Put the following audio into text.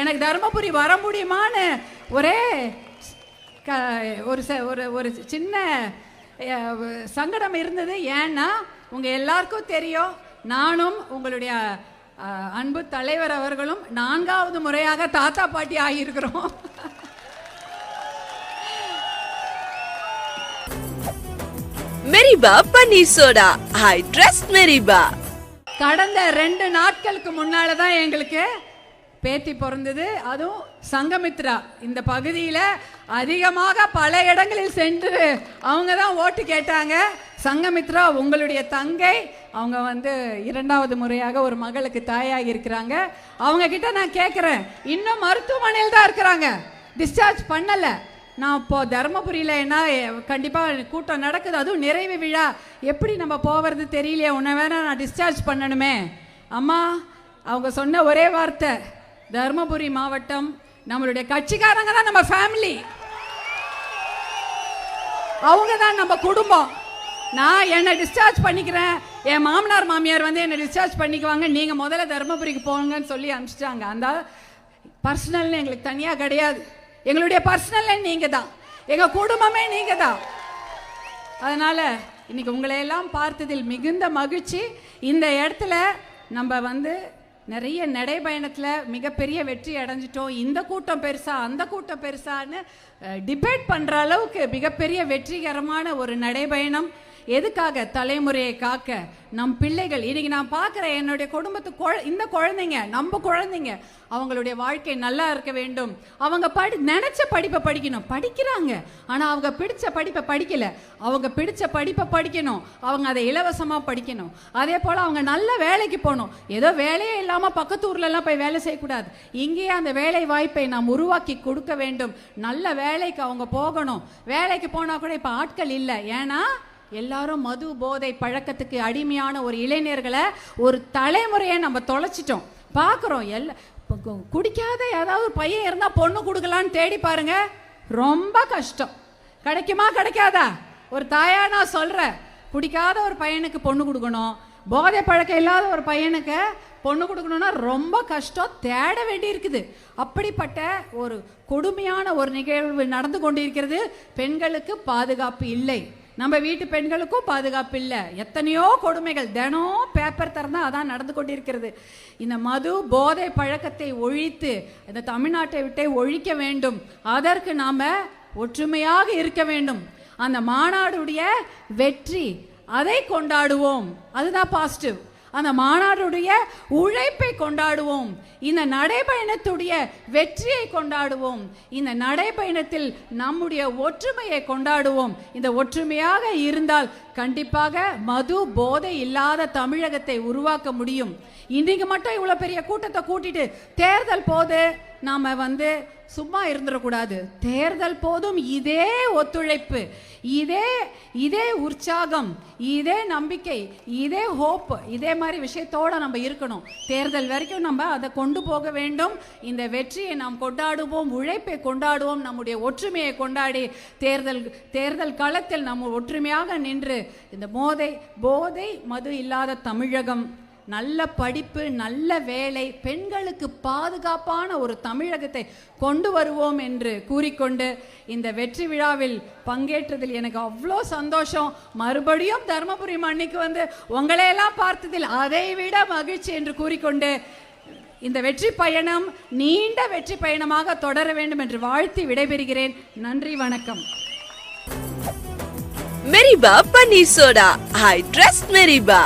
எனக்கு தருமபுரி வர முடியுமான்னு ஒரே க ஒரு ச ஒரு ஒரு சின்ன சங்கடம் இருந்தது. ஏன்னா உங்கள் எல்லாருக்கும் தெரியும் நானும் உங்களுடைய அன்பு தலைவர் அவர்களும் நான்காவது முறையாக தாத்தா பாட்டி ஆகியிருக்கிறோம். மெரிபா பன்னீர் சோடா. I trust மெரிபா. கடந்த ரெண்டு நாட்களுக்கு முன்னால தான் எங்களுக்கு பேத்தி பிறந்தது. அதுவும் சங்கமித்ரா. இந்த பகுதியில் அதிகமாக பல இடங்களில் சென்று அவங்க தான் ஓட்டு கேட்டாங்க. சங்கமித்ரா உங்களுடைய தங்கை அவங்க வந்து இரண்டாவது முறையாக ஒரு மகளுக்கு தாயாகி இருக்கிறாங்க. அவங்க கிட்ட நான் கேட்குறேன் இன்னும் மருத்துவமனையில் தான் இருக்கிறாங்க. டிஸ்சார்ஜ் பண்ணலை. நான் இப்போ தருமபுரியில் என்ன கண்டிப்பாக கூட்டம் நடக்குது. அதுவும் நிறைவு விழா. எப்படி நம்ம போகிறது தெரியலையே. உன்னை வேணால் நான் டிஸ்சார்ஜ் பண்ணணுமே. அம்மா அவங்க சொன்ன ஒரே வார்த்தை. தருமபுரி மாவட்டம் நம்மளுடைய கட்சிக்காரங்க தான் நம்ம ஃபேமிலி அவங்க தான் நம்ம குடும்பம். நான் என்னை டிஸ்சார்ஜ் பண்ணிக்கிறேன். என் மாமனார் மாமியார் வந்து என்னை டிஸ்சார்ஜ் பண்ணிக்குவாங்க. நீங்கள் முதல்ல தருமபுரிக்கு போங்கன்னு சொல்லி அனுப்பிச்சிட்டாங்க. அந்த பர்சனல்னு எங்களுக்கு தனியாக கிடையாது. எங்களுடைய பர்சனல் நீங்கள் தான் எங்கள் குடும்பமே நீங்கள் தான் அதனால் இன்னைக்கு உங்களை எல்லாம் பார்த்ததில் மிகுந்த மகிழ்ச்சி. இந்த இடத்துல நம்ம வந்து நிறைய நடைபயணத்தில் மிகப்பெரிய வெற்றி அடைஞ்சிட்டோம். இந்த கூட்டம் பெருசா அந்த கூட்டம் பெருசான்னு டிபேட் பண்ணுற அளவுக்கு மிகப்பெரிய வெற்றிகரமான ஒரு நடைபயணம். எதுக்காக தலைமுறையை காக்க நம் பிள்ளைகள்? இன்னைக்கு நான் பார்க்குறேன் என்னுடைய குடும்பத்து குழ இந்த குழந்தைங்க நம்ம குழந்தைங்க அவங்களுடைய வாழ்க்கை நல்லா இருக்க வேண்டும். அவங்க படி நினைச்ச படிப்பை படிக்கணும். படிக்கிறாங்க. ஆனால் அவங்க பிடிச்ச படிப்பை படிக்கல. அவங்க பிடிச்ச படிப்பை படிக்கணும். அவங்க அதை இலவசமாக படிக்கணும். அதே போல் அவங்க நல்ல வேலைக்கு போகணும். ஏதோ வேலையே இல்லாமல் பக்கத்து ஊர்லலாம் போய் வேலை செய்யக்கூடாது. இங்கேயே அந்த வேலை வாய்ப்பை நாம் உருவாக்கி கொடுக்க வேண்டும். நல்ல வேலைக்கு அவங்க போகணும். வேலைக்கு போனால் கூட இப்போ ஆட்கள் இல்லை. ஏன்னா எல்லாரும் மது போதை பழக்கத்துக்கு அடிமையான ஒரு இளைஞர்களை ஒரு தலைமுறையை நம்ம தொலைச்சிட்டோம். பார்க்குறோம் எல்லா கு- குடிக்காத ஏதாவது பையன் இருந்தால் பொண்ணு கொடுக்கலான்னு தேடி பாருங்க. ரொம்ப கஷ்டம். கிடைக்குமா கிடைக்காதா? ஒரு தாயா நான் சொல்கிறேன் குடிக்காத ஒரு பையனுக்கு பொண்ணு கொடுக்கணும். போதை பழக்கம் இல்லாத ஒரு பையனுக்கு பொண்ணு கொடுக்கணும்னா ரொம்ப கஷ்டம் தேட வேண்டி இருக்குது அப்படிப்பட்ட ஒரு கொடுமையான ஒரு நிகழ்வு நடந்து கொண்டிருக்கிறது. பெண்களுக்கு பாதுகாப்பு இல்லை. நம்ம வீட்டு பெண்களுக்கும் பாதுகாப்பு இல்லை. எத்தனையோ கொடுமைகள். தினம் பேப்பர் திறந்தா அதான் நடந்து கொண்டிருக்கிறது. இந்த மது போதை பழக்கத்தை ஒழித்து இந்த தமிழ்நாட்டை விட்டே ஒழிக்க வேண்டும். அதற்கு நாம் ஒற்றுமையாக இருக்க வேண்டும். அந்த மாநாடுடைய வெற்றி அதை கொண்டாடுவோம். அதுதான் பாசிட்டிவ் அந்த மாநாடுடைய உழைப்பை கொண்டாடுவோம். இந்த நடைபயணத்துடைய வெற்றியை கொண்டாடுவோம். இந்த நடைபயணத்தில் நம்முடைய ஒற்றுமையை கொண்டாடுவோம். இந்த ஒற்றுமையாக இருந்தால் கண்டிப்பாக மது போதை இல்லாத தமிழகத்தை உருவாக்க முடியும். இன்றைக்கு மட்டும் இவ்வளோ பெரிய கூட்டத்தை கூட்டிட்டு தேர்தல் போது நாம் வந்து சும்மா இருந்துடக்கூடாது. தேர்தல் போதும் இதே ஒத்துழைப்பு இதே இதே உற்சாகம் இதே நம்பிக்கை இதே ஹோப் இதே மாதிரி விஷயத்தோட நம்ம இருக்கணும். தேர்தல் வரைக்கும் நம்ம அதை கொண்டு போக வேண்டும். இந்த வெற்றியை நாம் கொண்டாடுவோம் உழைப்பை கொண்டாடுவோம் நம்முடைய ஒற்றுமையை கொண்டாடி தேர்தல் தேர்தல் களத்தில் நம்ம ஒற்றுமையாக நின்று இந்த போதை போதை மது இல்லாத தமிழகம் நல்ல படிப்பு நல்ல வேலை பெண்களுக்கு பாதுகாப்பான ஒரு தமிழகத்தை கொண்டு வருவோம் என்று கூறிக்கொண்டு இந்த வெற்றி விழாவில் பங்கேற்றதில் எனக்கு அவ்வளோ சந்தோஷம். மறுபடியும் தருமபுரி மண்ணிக்கு வந்து உங்களையெல்லாம் பார்த்ததில் அதை விட மகிழ்ச்சி என்று கூறிக்கொண்டு இந்த வெற்றி பயணம் நீண்ட வெற்றி பயணமாக தொடர வேண்டும் என்று வாழ்த்தி விடைபெறுகிறேன். நன்றி வணக்கம். மெரிபா பன்னீர் சோடா ஐ ட்ரஸ்ட் மெரிபா